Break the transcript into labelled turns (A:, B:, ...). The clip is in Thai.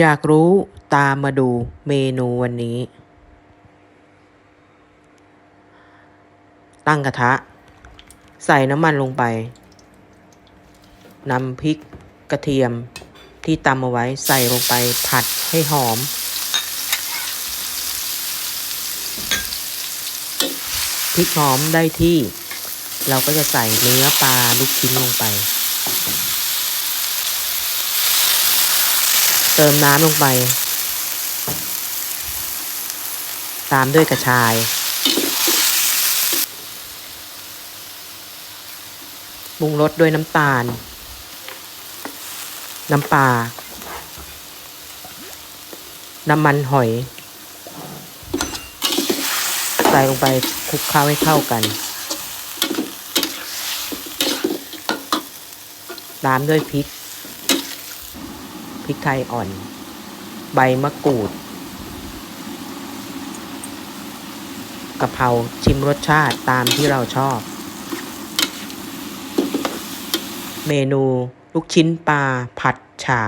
A: อยากรู้ตามมาดูเมนูวันนี้ ตั้งกระทะ ใส่น้ำมันลงไปนำพริกกระเทียมที่ตำเอาไว้ใส่ลงไปผัดให้หอม พริกหอมได้ที่ เราก็จะใส่เนื้อปลาลูกชิ้นลงไป เติมน้ำลงไป ตามด้วยกระชาย ปรุงรสด้วยน้ำตาล น้ำปลา น้ำมันหอย ใส่ลงไปคลุกเคล้าให้เข้ากัน ตามด้วยพริก พริกไทยอ่อน ใบมะกรูดกะเพราชิมรสชาติตามที่เราชอบ เมนูลูกชิ้นปลาผัดฉ่า